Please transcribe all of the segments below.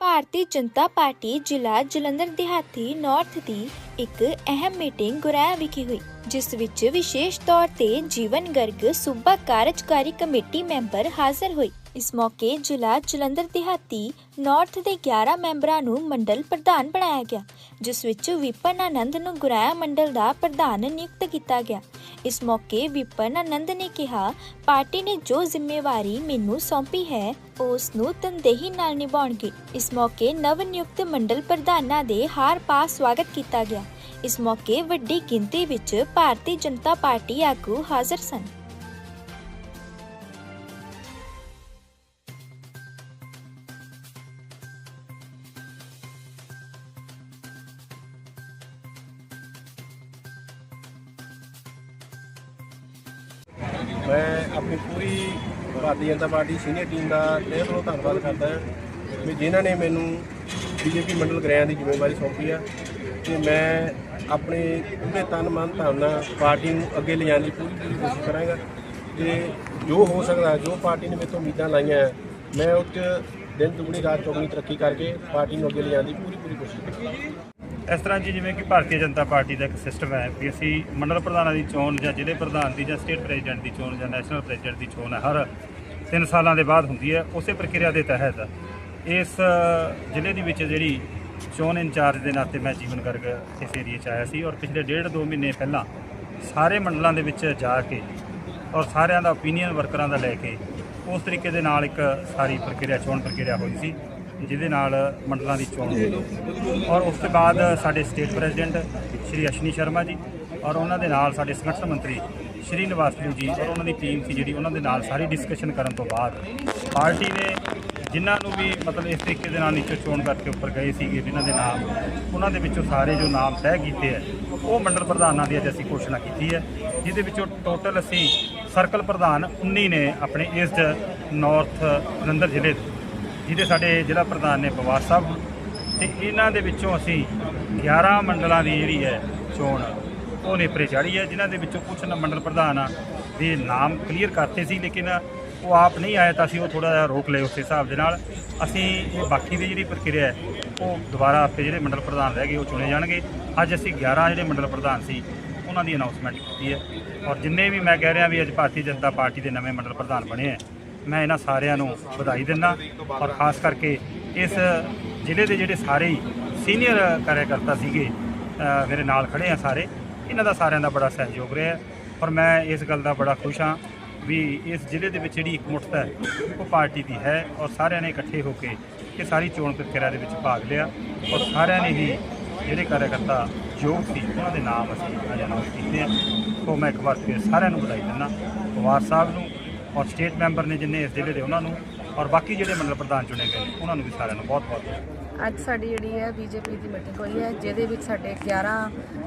ਭਾਰਤੀ Janata party ਜ਼ਿਲ੍ਹਾ ਜਲੰਧਰ ਦਿਹਾਤੀ north ਦੀ ਇੱਕ ਅਹਿਮ ਮੀਟਿੰਗ ਗੁਰੈਆ ਵਿਖੇ ਹੋਈ, ਜਿਸ ਵਿੱਚ ਵਿਸ਼ੇਸ਼ ਤੌਰ ਤੇ ਜੀਵਨ ਗਰਗ ਸੂਬਾ ਕਾਰਜਕਾਰੀ ਕਮੇਟੀ ਮੈਂਬਰ ਹਾਜ਼ਰ ਹੋਏ। ਇਸ ਮੌਕੇ ਜ਼ਿਲ੍ਹਾ ਜਲੰਧਰ ਦਿਹਾਤੀ ਨਾਰਥ ਦੇ 11 ਮੈਂਬਰਾਂ ਨੂੰ ਮੰਡਲ ਪ੍ਰਧਾਨ ਬਣਾਇਆ ਗਿਆ, ਜਿਸ ਵਿੱਚ ਵਿਪਨ ਆਨੰਦ ਨੂੰ ਗੁਰਾਇਆ ਮੰਡਲ ਦਾ ਪ੍ਰਧਾਨ ਨਿਯੁਕਤ ਕੀਤਾ ਗਿਆ। ਇਸ ਮੌਕੇ ਵਿਪਨ ਆਨੰਦ ਨੇ ਕਿਹਾ, ਪਾਰਟੀ ਨੇ ਜੋ ਜ਼ਿੰਮੇਵਾਰੀ ਮੈਨੂੰ ਸੌਂਪੀ ਹੈ, ਉਸ ਨੂੰ ਤਨਦੇਹੀ ਨਾਲ ਨਿਭਾਉਣਗੇ। ਇਸ ਮੌਕੇ ਨਵ ਨਿਯੁਕਤ ਮੰਡਲ ਪ੍ਰਧਾਨਾਂ ਦੇ ਹਾਰ ਪਾ ਸਵਾਗਤ ਕੀਤਾ ਗਿਆ। ਇਸ ਮੌਕੇ ਵੱਡੀ ਗਿਣਤੀ ਵਿੱਚ ਭਾਰਤੀ ਜਨਤਾ ਪਾਰਟੀ ਆਗੂ ਹਾਜ਼ਰ ਸਨ। ਆਪਣੀ ਪੂਰੀ Bharatiya Janata Party senior team ਦਾ ਤਹਿ ਦਿਲੋਂ ਧੰਨਵਾਦ ਕਰਦਾ ਹਾਂ ਵੀ ਜਿਨ੍ਹਾਂ ਨੇ ਮੈਨੂੰ ਬੀਜੇਪੀ ਮੰਡਲ ਗ੍ਰਹਿਆਂ ਦੀ ਜ਼ਿੰਮੇਵਾਰੀ ਸੌਂਪੀ ਆ ਤੇ ਮੈਂ ਆਪਣੇ ਪੂਰੇ ਤਨ ਮਨ ਧਨ ਨਾਲ ਪਾਰਟੀ ਨੂੰ ਅੱਗੇ ਲਿਜਾਣ ਦੀ ਪੂਰੀ ਪੂਰੀ ਕੋਸ਼ਿਸ਼ ਕਰਾਂਗਾ ਤੇ ਜੋ ਹੋ ਸਕਦਾ, ਜੋ ਪਾਰਟੀ ਨੇ ਮੇਰੇ ਤੋਂ ਉਮੀਦਾਂ ਲਾਈਆਂ, ਮੈਂ ਉਹ 'ਚ ਦਿਨ ਦੁਗਣੀ ਰਾਤ ਚੌਗਣੀ ਤਰੱਕੀ ਕਰਕੇ ਪਾਰਟੀ ਨੂੰ ਅੱਗੇ ਲਿਜਾਣ ਦੀ ਪੂਰੀ ਪੂਰੀ ਕੋਸ਼ਿਸ਼ ਕਰਾਂਗਾ। ਇਸ ਤਰ੍ਹਾਂ ਜੀ ਜਿਵੇਂ ਕਿ ਭਾਰਤੀ ਜਨਤਾ ਪਾਰਟੀ ਦਾ ਇੱਕ ਸਿਸਟਮ ਹੈ ਵੀ ਅਸੀਂ ਮੰਡਲ ਪ੍ਰਧਾਨਾਂ ਦੀ ਚੋਣ ਜਾਂ ਜ਼ਿਲ੍ਹੇ ਪ੍ਰਧਾਨ ਦੀ ਜਾਂ ਸਟੇਟ ਪ੍ਰੈਜ਼ੀਡੈਂਟ ਦੀ ਚੋਣ ਜਾਂ ਨੈਸ਼ਨਲ ਪ੍ਰੈਜ਼ੀਡੈਂਟ ਦੀ ਚੋਣ ਹਰ 3 ਸਾਲਾਂ ਦੇ ਬਾਅਦ ਹੁੰਦੀ ਹੈ, ਉਸੇ ਪ੍ਰਕਿਰਿਆ ਦੇ ਤਹਿਤ। ਇਸ ਜ਼ਿਲ੍ਹੇ ਦੇ ਵਿੱਚ ਜਿਹੜੀ ਚੋਣ ਇੰਚਾਰਜ ਦੇ ਨਾਤੇ ਮੈਂ ਜੀਵਨ ਗਰਗ ਇਸ ਏਰੀਏ 'ਚ ਆਇਆ ਸੀ ਔਰ ਪਿਛਲੇ ਡੇਢ ਦੋ ਮਹੀਨੇ ਪਹਿਲਾਂ ਸਾਰੇ ਮੰਡਲਾਂ ਦੇ ਵਿੱਚ ਜਾ ਕੇ ਔਰ ਸਾਰਿਆਂ ਦਾ ਓਪੀਨੀਅਨ ਵਰਕਰਾਂ ਦਾ ਲੈ ਕੇ ਉਸ ਤਰੀਕੇ ਦੇ ਨਾਲ ਇੱਕ ਸਾਰੀ ਪ੍ਰਕਿਰਿਆ, ਚੋਣ ਪ੍ਰਕਿਰਿਆ ਹੋਈ ਸੀ। ਜਿਹਦੇ ਨਾਲ ਮੰਡਲਾਂ ਦੀ ਚੋਣ ਹੋਈ। ਔਰ ਉਸ ਤੋਂ ਬਾਅਦ ਸਾਡੇ ਸਟੇਟ ਪ੍ਰੈਜ਼ੀਡੈਂਟ ਸ਼੍ਰੀ ਅਸ਼ਨੀ ਸ਼ਰਮਾ ਜੀ ਔਰ ਉਹਨਾਂ ਦੇ ਨਾਲ ਸਾਡੇ ਸੰਗਠਨ ਮੰਤਰੀ ਸ਼੍ਰੀ ਨਿਵਾਸਲੂ ਜੀ ਔਰ ਉਹਨਾਂ ਦੀ ਟੀਮ ਸੀ ਜਿਹੜੀ ਉਹਨਾਂ ਦੇ ਨਾਲ ਸਾਰੀ ਡਿਸਕਸ਼ਨ ਕਰਨ ਤੋਂ ਬਾਅਦ ਪਾਰਟੀ ਨੇ ਜਿਨ੍ਹਾਂ ਨੂੰ ਵੀ ਮਤਲਬ ਇਸ ਤਰੀਕੇ ਦੇ ਨਾਲ ਨੀਚੇ ਚੋਣ ਕਰਕੇ ਉੱਪਰ ਗਏ ਸੀਗੇ, ਜਿਨ੍ਹਾਂ ਦੇ ਨਾਮ, ਉਹਨਾਂ ਦੇ ਵਿੱਚੋਂ ਸਾਰੇ ਜੋ ਨਾਮ ਤੈਅ ਕੀਤੇ ਹੈ, ਉਹ ਮੰਡਲ ਪ੍ਰਧਾਨਾਂ ਦੀ ਅੱਜ ਅਸੀਂ ਘੋਸ਼ਣਾ ਕੀਤੀ ਹੈ, ਜਿਹਦੇ ਵਿੱਚੋਂ ਟੋਟਲ ਅਸੀਂ ਸਰਕਲ ਪ੍ਰਧਾਨ 19 ਨੇ ਆਪਣੇ ਇਸ ਨਾਰਥ ਜਲੰਧਰ ਜ਼ਿਲ੍ਹੇ ਦੇ। ਜਿਹਦੇ ਸਾਡੇ ਜ਼ਿਲ੍ਹਾ ਪ੍ਰਧਾਨ ਨੇ ਪਵਾਰ ਸਾਹਿਬ ਤੇ ਇਹਨਾਂ ਦੇ ਵਿੱਚੋਂ ਅਸੀਂ 11 ਮੰਡਲਾਂ ਦੀ ਜਿਹੜੀ ਹੈ ਚੋਣ, ਉਹ ਨੇਪਰੇ ਚਾੜੀ ਹੈ, ਜਿਨ੍ਹਾਂ ਦੇ ਵਿੱਚੋਂ ਕੁਝ ਮੰਡਲ ਪ੍ਰਧਾਨ ਦੇ ਨਾਮ ਕਲੀਅਰ ਕਰਤੇ ਸੀ, ਲੇਕਿਨ ਉਹ ਆਪ ਨਹੀਂ ਆਏ ਤਾਂ ਅਸੀਂ ਉਹ ਥੋੜਾ ਜਿਹਾ ਰੋਕ ਲਏ ਉਸ ਹਿਸਾਬ ਦੇ ਨਾਲ। ਅਸੀਂ ਇਹ ਬਾਕੀ ਦੀ ਜਿਹੜੀ ਪ੍ਰਕਿਰਿਆ ਹੈ, ਉਹ ਦੁਬਾਰਾ ਆਪੇ ਜਿਹੜੇ ਮੰਡਲ ਪ੍ਰਧਾਨ ਰਹਿ ਗਏ, ਉਹ ਚੁਣੇ ਜਾਣਗੇ। ਅੱਜ ਅਸੀਂ 11 ਜਿਹੜੇ ਮੰਡਲ ਪ੍ਰਧਾਨ ਸੀ, ਉਹਨਾਂ ਦੀ ਅਨਾਉਂਸਮੈਂਟ ਕੀਤੀ ਹੈ। ਔਰ ਜਿੰਨੇ ਵੀ ਮੈਂ ਕਹਿ ਰਿਹਾ ਵੀ ਅੱਜ ਭਾਰਤੀ ਜਨਤਾ ਪਾਰਟੀ ਦੇ ਨਵੇਂ ਮੰਡਲ ਪ੍ਰਧਾਨ ਬਣੇ ਹੈ ਮੈਂ ਇਹਨਾਂ ਸਾਰਿਆਂ ਨੂੰ ਵਧਾਈ ਦਿੰਦਾ ਔਰ ਖਾਸ ਕਰਕੇ ਇਸ ਜ਼ਿਲ੍ਹੇ ਦੇ ਜਿਹੜੇ ਸਾਰੇ ਹੀ ਸੀਨੀਅਰ ਕਾਰਜਕਰਤਾ ਸੀਗੇ ਮੇਰੇ ਨਾਲ ਖੜੇ ਆ ਸਾਰੇ, ਇਹਨਾਂ ਦਾ ਸਾਰਿਆਂ ਦਾ ਬੜਾ ਸਹਿਯੋਗ ਰਿਹਾ ਔਰ ਮੈਂ ਇਸ ਗੱਲ ਦਾ ਬੜਾ ਖੁਸ਼ ਹਾਂ ਵੀ ਇਸ ਜ਼ਿਲ੍ਹੇ ਦੇ ਵਿੱਚ ਜਿਹੜੀ ਇਕਮੁੱਠਤਾ ਹੈ, ਉਹ ਪਾਰਟੀ ਦੀ ਹੈ ਔਰ ਸਾਰਿਆਂ ਨੇ ਇਕੱਠੇ ਹੋ ਕੇ ਇਹ ਸਾਰੀ ਚੋਣ ਪ੍ਰਕਿਰਿਆ ਦੇ ਵਿੱਚ ਭਾਗ ਲਿਆ ਔਰ ਸਾਰਿਆਂ ਨੇ ਹੀ ਜਿਹੜੇ ਕਾਰਜਕਰਤਾ ਯੋਗ ਸੀ, ਉਹਨਾਂ ਦੇ ਨਾਮ ਅਸੀਂ ਅੱਜ ਅਨਾਉਂਸ ਕੀਤੇ ਆ। ਸੋ ਮੈਂ ਇੱਕ ਵਾਰ ਫਿਰ ਸਾਰਿਆਂ ਨੂੰ ਵਧਾਈ ਦਿੰਦਾ। ਪਵਾਰ ਸਾਹਿਬ ਨੂੰ ਔਰ ਸਟੇਟ ਮੈਂਬਰ ਨੇ ਜਿੰਨੇ ਇਸ ਜ਼ਿਲ੍ਹੇ ਦੇ ਉਹਨਾਂ ਨੂੰ ਔਰ ਬਾਕੀ ਜਿਹੜੇ ਮੰਡਲ ਪ੍ਰਧਾਨ ਚੁਣੇ ਗਏ ਨੇ, ਉਹਨਾਂ ਨੂੰ ਵੀ ਸਾਰਿਆਂ ਨੂੰ ਬਹੁਤ ਬਹੁਤ ਅੱਜ ਸਾਡੀ ਜਿਹੜੀ ਹੈ ਬੀਜੇਪੀ ਦੀ ਮੀਟਿੰਗ ਹੋਈ ਹੈ ਜਿਹਦੇ ਵਿੱਚ ਸਾਡੇ 11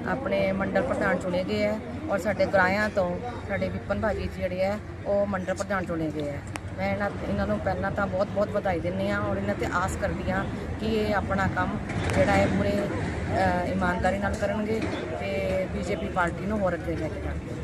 ਆਪਣੇ ਮੰਡਲ ਪ੍ਰਧਾਨ ਚੁਣੇ ਗਏ ਹੈ ਔਰ ਸਾਡੇ ਗਰਾਇਆਂ ਤੋਂ ਸਾਡੇ ਵਿਪਨ ਭਾਜੀ ਜੀ ਜਿਹੜੇ ਹੈ ਉਹ ਮੰਡਲ ਪ੍ਰਧਾਨ ਚੁਣੇ ਗਏ ਹੈ। ਮੈਂ ਇਹਨਾਂ ਇਹਨਾਂ ਨੂੰ ਪਹਿਲਾਂ ਤਾਂ ਬਹੁਤ ਬਹੁਤ ਵਧਾਈ ਦਿੰਦੀ ਹਾਂ ਔਰ ਇਹਨਾਂ ਤੇ ਆਸ ਕਰਦੀ ਹਾਂ ਕਿ ਇਹ ਆਪਣਾ ਕੰਮ ਜਿਹੜਾ ਹੈ ਪੂਰੇ ਇਮਾਨਦਾਰੀ ਨਾਲ ਕਰਨਗੇ ਤੇ ਬੀਜੇਪੀ ਪਾਰਟੀ ਨੂੰ ਹੋਰ ਅੱਗੇ ਲੈ ਕੇ ਜਾਣਗੇ।